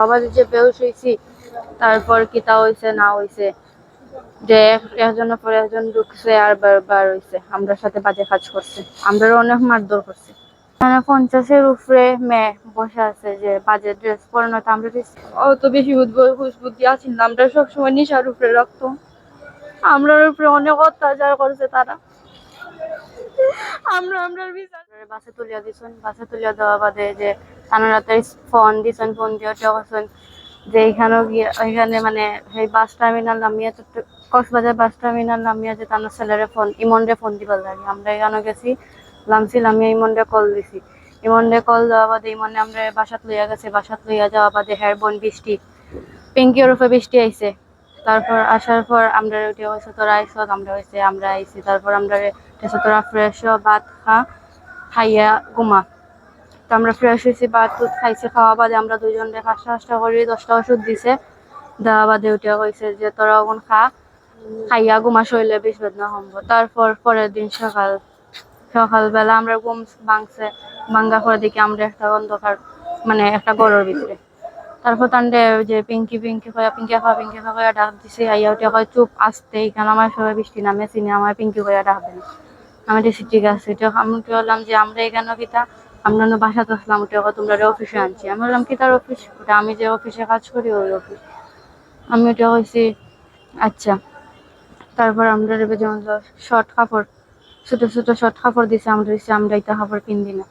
আবার যে বেউস হয়েছি তারপর কিতা হইছে না হইছে যে এক- একজনের পর একজন ঢুকছে আর বার- বার হইছে আমরা সাথে বাজে কাজ করছে আমরা অনেক মারধর করছে। মানে পঞ্চাশের উপরে মেয়ে বসে আছে যে বাজে ড্রেস আমরা অত বেশি উদ্ব- হুশ বুদ্ধি আছিল না আমরা সবসময় নিশার উপরে রাখতো। আমরার উপরে অনেক অত্যাচার করছে তারা। আমরা বিচার বাসে তুলিয়া দিছেন বাসে তুলিয়া দেওয়া বাদে যে তানারাতে ফোন দিছেন, ফোন দিয়ে করছেন যে এইখানে গিয়ে ওইখানে মানে সেই বাস টার্মিনাল নামিয়ে কক্সবাজার বাস টার্মিনাল নামিয়ে যে তার ছেলেরে ফোন, ইমনরে ফোন দিবার লাগে। আমরা এখানে গেছি লামছি লামিয়ে ইমনরে কল দিছি। ইমনরে কল দেওয়া বাদে ইমনে আমরা বাসাত লইয়া গেছে, বাসাত লইয়া যাওয়া বাদে হের বোন বৃষ্টি পিঙ্কি ওরফে বৃষ্টি আইছে। তারপর আসার পর আমরা উঠে হয়েছে তোরা আইসত আমরা হয়েছে আমরা আইছি। তারপর আমরা তোরা ফ্রেশ ভাত খা, খাইয়া ঘুমা। তো আমরা ফ্রেশ হয়েছি, ভাত টুত খাইছি, খাওয়া বাদে আমরা দুজন পাঁচটা পাঁচটা করে দশটা ওষুধ দিছে। দেওয়া বাদে উঠে কইছে যে, তোরা ওগুন খা, খাইয়া ঘুমা শরীরে বেশ বেদনা সম্ভ তারপর পরের দিন সকাল, সকালবেলা আমরা ঘুম ভাঙছে, ভাঙ্গা করে দেখি আমরা একটা অন্ধকার মানে একটা গড়ের ভিতরে। তারপর তান্ডে যে পিঙ্কি পিঙ্কি কয়া পিঙ্কি খা পিঙ্কি খা কয়া ডাক দিছে, আইয়া উঠে কয়, চুপ, আসতে, এখানে আমার সবাই বৃষ্টি নামে, চিনি আমার পিঙ্কি কয়া ডাকবেন আমি দেখছি ঠিক আছে। আমি বললাম যে, আমরা এখানে কিতা আমরা বাসা তো আসলাম, ওটা তোমরা অফিসে আনছি। আমি বললাম, কি তার অফিস ওটা আমি যে অফিসে কাজ করি, ওই অফিস আমি ওটা কইছি আচ্ছা। তারপর আমরা রেবে যেমন শর্ট কাপড়, ছোট ছোট শর্ট কাপড় দিছে, আমরা দিছি আমরা এটা কাপড় পিন্দি না।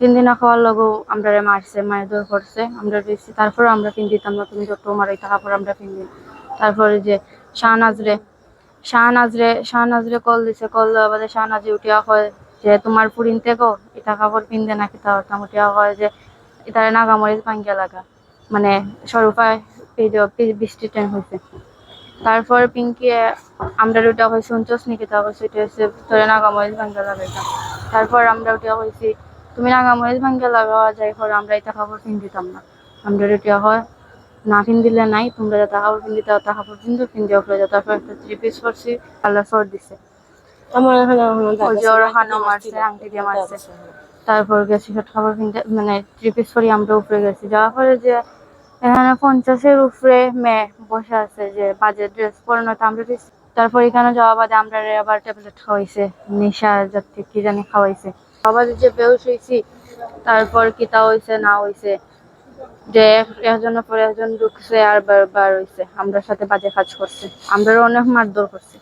পিন্দি না খাওয়ার লগেও আমরা রে মারছে, মায়ের দৌড় করছে। আমরা দিছি তারপর আমরা পিন দিতাম না তুমি যত তোমার এটা কাপড় আমরা পিন্দি তারপরে যে শাহনাজ রে শাহনাজ রে শাহনাজ রে কল দিছে, কল দেওয়া বাদে শাহ শাহনাজে উঠিয়া কয় যে তোমার পুরিন থেকে, এটা কাপড় পিনদে নাকি তা মোটামুটি কয় যে এটারে নাগামরিচ ভাঙ্গিয়া লাগা। মানে স্বরূপায় বৃষ্টি ট্রেন হয়েছে তারপর পিঙ্কি আমরা ওটা হয়েছে শুনছস নাকি তা হয়েছে এটা হচ্ছে তোরে নাগামরিচ ভাঙ্গা লাগাইতাম তারপর আমরা ওটা হয়েছি তুমি নাগামরিচ ভাঙ্গা লাগাওয়া যাই পর আমরা এটা কাপড় পিন দিতাম না। আমরা ওটা হয় না দিলে নাই, তোমরা যাতে কাপড় পিন দিতে তা কাপড় পিন দিও, পিন যাও তারপর একটা থ্রি পিস করছি আল্লাহ সর দিছে। আমার এখানে আংটি দিয়ে মারছে। তারপর গেছি খাবার কিনতে মানে থ্রি পিস করি আমরা উপরে গেছি। যাওয়ার পরে যে এখানে পঞ্চাশের উপরে মেয়ে বসে আছে যে বাজে ড্রেস পরে আমরা তারপর এখানে যাওয়া বাদে আমরা আবার ট্যাবলেট খাওয়াইছে নেশা জাতীয় কি জানি খাওয়াইছে। আবার যে বেউস হয়েছি তারপর কিতা হইছে না হইছে যে এক- একজনের পর একজন ঢুকছে আর বার বার হইছে। আমরা সাথে বাজে কাজ করছে। আমরা অনেক মারধর করছে।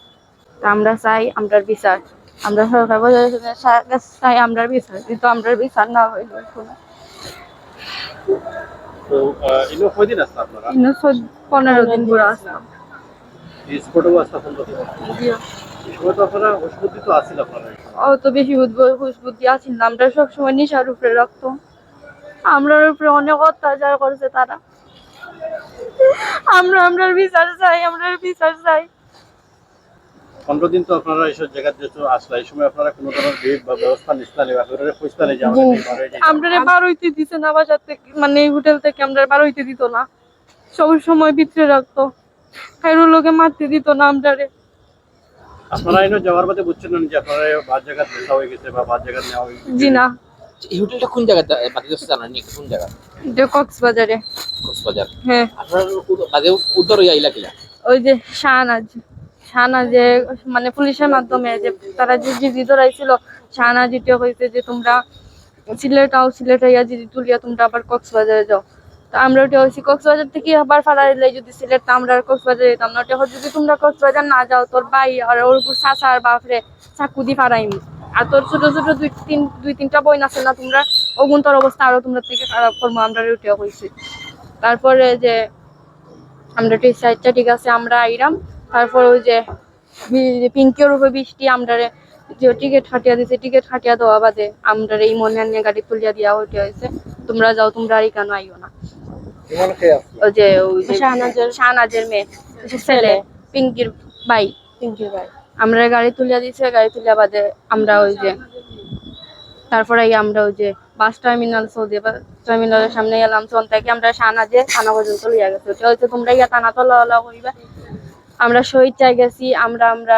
তা আমরা চাই আমরার বিচার। আমরা সরকার কাছে চাই আমরার বিচার কিন্তু আমরার বিচার না হইল কোনো। পনেরো দিন আসলাম অত বেশি বুদ্ধি আছিল না আমরা সবসময় নিশার উপরে রাখতো আমরার উপরে অনেক অত্যাচার করছে তারা। আমরা আমরার বিচার চাই আমরার বিচার চাই। পনেরো দিন তো আপনারা এইসব জায়গা যেহেতু আসলে এই সময় আপনারা কোনো ধরনের ব্যবস্থা নিচ্ছিলেন বা আপনারা যে- আমরা বার হইতে দিছে না বাসার থেকে মানে এই হোটেল থেকে আমরা বার হইতে দিত না। সব সময় ভিতরে রাখতো। কারও লোকে মারতে দিত না আমরারে। আপনারা এনে যাওয়ার বাদে বুঝছেন না যে আপনারা বাদ জায়গা দেখা হয়ে গেছে বা বাদ জায়গা নেওয়া হয়ে গেছে? জি না। এই হোটেলটা কোন জায়গাতে বাকি দোস্ত জানেন নি কোন জায়গা? যে কক্সবাজারে। কক্সবাজার। হ্যাঁ। আপনার উদ- বাদে উত্তর হইয়া ইলা ওই যে শাহনাজ। শাহনাজে মানে পুলিশের মাধ্যমে যে তারা যে জিজি ধরাইছিল, শাহনাজ ইটিও কইছে যে তোমরা সিলেট আও সিলেট হইয়া জিজি তুলিয়া তোমরা আবার কক্সবাজারে যাও। তো আমরা ওটা হয়েছি কক্সবাজার থেকে আবার ফারাইলে যদি সিলেট, তো আমরা কক্সবাজারে যেতাম না। ওটা যদি তোমরা কক্সবাজার না যাও, তোর ভাই আর ওর উপর চাচা আর বাপরে চাকু দি ফারাইমি আর তোর ছোট ছোট দুই তিন, দুই তিনটা বই আছে না, তোমরা ওগুন তোর অবস্থা আরও তোমরা থেকে খারাপ করব আমরা ওটিও কইছি। তারপরে যে, আমরা ঠিক সাইডটা ঠিক আছে, আমরা আইরাম। তারপর ওই যে পিঙ্কির উপরে বৃষ্টি আমরা রে যে টিকিট হাটিয়া দিছে টিকিট হাটিয়া দেওয়া বাদে আমরা এই মনে নিয়ে গাড়ি তুলিয়া দিয়া হইতে হয়েছে তোমরা যাও তোমরা আর কেন আইও না। ওই যে ওই যে শাহনাজের- মেয়ে ছেলে পিঙ্কির ভাই। পিঙ্কির ভাই। আমরা গাড়ি তুলিয়া দিছে গাড়ি তুলিয়া বাদে আমরা ওই যে তারপরে আমরা ওই যে বাস টার্মিনাল সৌদি বাস টার্মিনালের সামনে গেলাম তখন থেকে আমরা সানাজে থানা পর্যন্ত লইয়া গেছি। হচ্ছে তোমরা ইয়া থানা তলা করিবা আমরা শহীদ চাই গেছি আমরা আমরা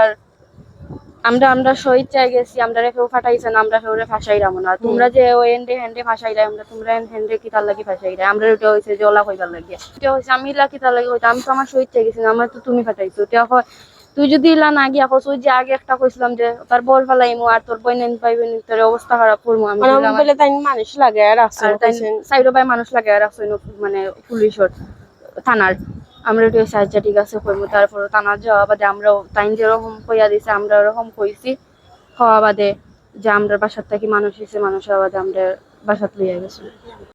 আমরা আমরা শহীদ চাই গেছি আমরা কেউ ফাটাইছে না আমরা কেউ ফাঁসাইরাম না। তোমরা যে ওই এন্ডে হ্যান্ডে ফাঁসাইরা আমরা তোমরা হ্যান্ডে কি তার লাগি ফাঁসাইরা আমরা ওটা হয়েছে যে ওলা কইবার লাগিয়া এটা হয়েছে আমি ইলা কি তার লাগি হইতো আমি তো আমার শহীদ চাই গেছি না, আমার তো তুমি ফাটাইছো। এটা হয় তুই যদি ইলা না গিয়া কস ওই যে আগে একটা কইছিলাম যে তার বল ফেলাইমু আর তোর বই নেন পাইবেন তোর অবস্থা খারাপ করব আমি বলে তাই মানুষ লাগে আর তাই সাইডো বাই মানুষ লাগে আর রাখছো মানে পুলিশের থানার। আমরা একটু সাহায্য ঠিক আছে কইমু তারপর তানা যাওয়া বাদে আমরাও তাইন যেরকম কইয়া দিছে, আমরা ওরকম কইছি। হওয়া বাদে যে আমরা বাসার থাকি মানুষ হয়েছে মানুষ হওয়া বাদে আমরা বাসাত লইয়া গেছি